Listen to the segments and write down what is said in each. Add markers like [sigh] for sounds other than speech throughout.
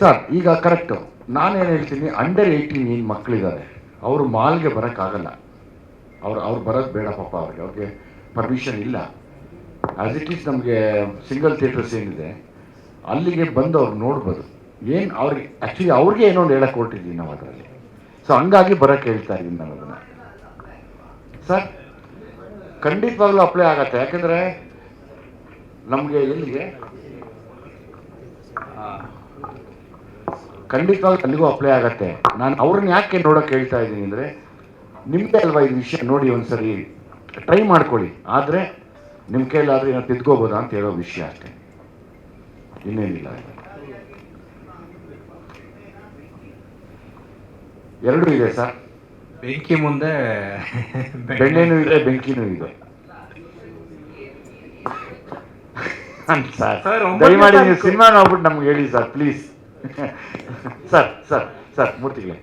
Sir, ಈಗ correct ನಾನೇನು ಹೇಳ್ತೀನಿ ಅಂಡರ್ ಏಯ್ಟೀನ್ ಏನು ಮಕ್ಕಳಿದ್ದಾರೆ ಅವರು ಮಾಲ್ಗೆ ಬರೋಕ್ಕಾಗಲ್ಲ. ಅವ್ರು ಅವ್ರು ಬರೋದು ಬೇಡ ಪಾಪ ಅವ್ರಿಗೆ ಅವ್ರಿಗೆ ಪರ್ಮಿಷನ್ ಇಲ್ಲ. ಆ್ಯಸ್ ಇಟ್ ಈಸ್ ನಮಗೆ ಸಿಂಗಲ್ ಥಿಯೇಟರ್ಸ್ ಏನಿದೆ, ಅಲ್ಲಿಗೆ ಬಂದು ಅವ್ರು ನೋಡ್ಬೋದು. ಏನು ಅವ್ರಿಗೆ ಆ್ಯಕ್ಚುಲಿ ಅವ್ರಿಗೆ ಏನೋ ಒಂದು ಹೇಳಕ್ಕೆ ಹೊರಟಿದ್ದೀವಿ ನಾವು ಅದರಲ್ಲಿ. ಸೊ ಹಂಗಾಗಿ ಬರೋಕ್ಕೆ ಹೇಳ್ತಾ ಇದ್ದೀನಿ ನಾನು ಅದನ್ನು. ಸರ್ ಖಂಡಿತವಾಗ್ಲೂ ಅಪ್ಲೈ ಆಗತ್ತೆ. ಯಾಕಂದರೆ ನಮಗೆ ಎಲ್ಲಿಗೆ? ಖಂಡಿತವಾಗ್ಲೂ ಅಲ್ಲಿಗೂ ಅಪ್ಲೈ ಆಗತ್ತೆ. ನಾನು ಅವ್ರನ್ನ ಯಾಕೆ ನೋಡೋಕೆ ಹೇಳ್ತಾ ಇದ್ದೀನಿ ಅಂದರೆ ನಿಮ್ಮದೇ ಅಲ್ವಾ ಈ ವಿಷಯ? ನೋಡಿ ಒಂದ್ಸರಿ ಟ್ರೈ ಮಾಡ್ಕೊಳ್ಳಿ. ಆದರೆ ನಿಮ್ಮ ಕೈಲಾದ್ರೆ ಏನೋ ತಿದ್ಕೋಬೋದಾ ಅಂತ ಹೇಳೋ ವಿಷಯ ಅಷ್ಟೇ. ಇನ್ನೇನಿಲ್ಲ ಎರಡೂ ಇದೆ ಸರ್. ಬೆಂಕಿ ಮುಂದೆ ಬೆಣ್ಣೆನೂ ಇದೆ ಬೆಂಕಿನೂ ಇದೆ. ಸರ್ ದಯಮಾಡಿ ನೀವು ಸಿನಿಮಾ ನೋಡ್ಬಿಟ್ಟು ನಮ್ಗೆ ಹೇಳಿ sir please [laughs] sir sir sir ಮೂರ್ತಿಗಳೇ.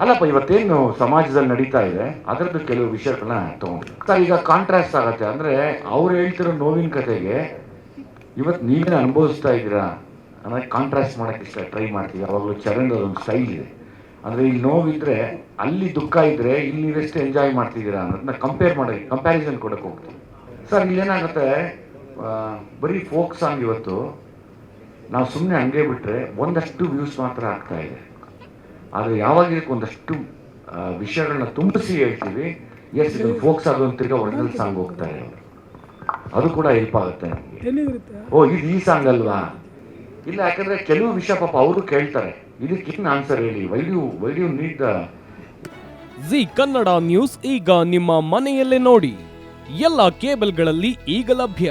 ಅಲ್ಲಪ್ಪ ಇವತ್ತೇನು ಸಮಾಜದಲ್ಲಿ ನಡೀತಾ ಇದೆ ಅದರದ್ದು ಕೆಲವು ವಿಷಯಗಳನ್ನ ತಗೊಂಡು ಸರ್ ಈಗ ಕಾಂಟ್ರಾಸ್ಟ್ ಆಗತ್ತೆ. ಅಂದ್ರೆ ಅವ್ರು ಹೇಳ್ತಿರೋ ನೋವಿನ ಕತೆಗೆ ಇವತ್ತು ನೀವೇನು ಅನುಭವಿಸ್ತಾ ಇದ್ದೀರಾ? ಅನ್ನೋದು ಕಾಂಟ್ರಾಸ್ಟ್ ಮಾಡಕ್ಕೆ ಇಷ್ಟ ಟ್ರೈ ಮಾಡ್ತೀವಿ ಯಾವಾಗಲೂ ಚರಣ್ ಅದೊಂದು ಸ್ಟೈಲ್ ಇದೆ. ಅಂದ್ರೆ ಇಲ್ಲಿ ನೋವಿದ್ರೆ ಅಲ್ಲಿ ದುಃಖ ಇದ್ರೆ ಇಲ್ಲಿ ನೀವೆಷ್ಟು ಎಂಜಾಯ್ ಮಾಡ್ತಿದ್ದೀರಾ ಅನ್ನೋದನ್ನ ಕಂಪೇರ್ ಮಾಡಿ ಕಂಪ್ಯಾರಿಸನ್ ಕೊಡಕ್ಕೆ ಹೋಗ್ತೀವಿ. ಸರ್ ಇಲ್ಲೇನಾಗುತ್ತೆ ಆ, ಬರೀ ಫೋಕ್ ಸಾಂಗ್ ಇವತ್ತು. ನಾವು ಸುಮ್ಮನೆ ಹಂಗೆ ಬಿಟ್ಟರೆ ಒಂದಷ್ಟು ವ್ಯೂಸ್ ಮಾತ್ರ ಆಗ್ತಾ ಇದೆ. ಆದರೆ ಯಾವಾಗ ಇದಕ್ಕೆ ಒಂದಷ್ಟು ವಿಷಯಗಳನ್ನ ತುಂಬಿಸಿ ಹೇಳ್ತೀವಿ ಎಸ್ ಇದನ್ನು ಫೋಕ್ಸ್ ಆಗೋದು ತಿರ್ಗಾ ಒರಿಜಿನಲ್ ಸಾಂಗ್ ಹೋಗ್ತಾ ಇದೆ. ಅದು ಕೂಡ ಹೆಲ್ಪ್ ಆಗುತ್ತೆ ಓ ಇದು ಈ ಸಾಂಗ್ ಅಲ್ವಾ? ಇಲ್ಲ ಯಾಕಂದ್ರೆ ಕೆಲವು ವಿಷಯ ಪಾಪ ಅವರು ಕೇಳ್ತಾರೆ. ಇದಕ್ಕೆ ಏನು ಆನ್ಸರ್ ಹೇಳಿ? Value value need the Zee Kannada news ಈಗ ನಿಮ್ಮ ಮನೆಯಲ್ಲೇ ನೋಡಿ. ಎಲ್ಲ ಕೇಬಲ್ಗಳಲ್ಲಿ ಈಗ ಲಭ್ಯ.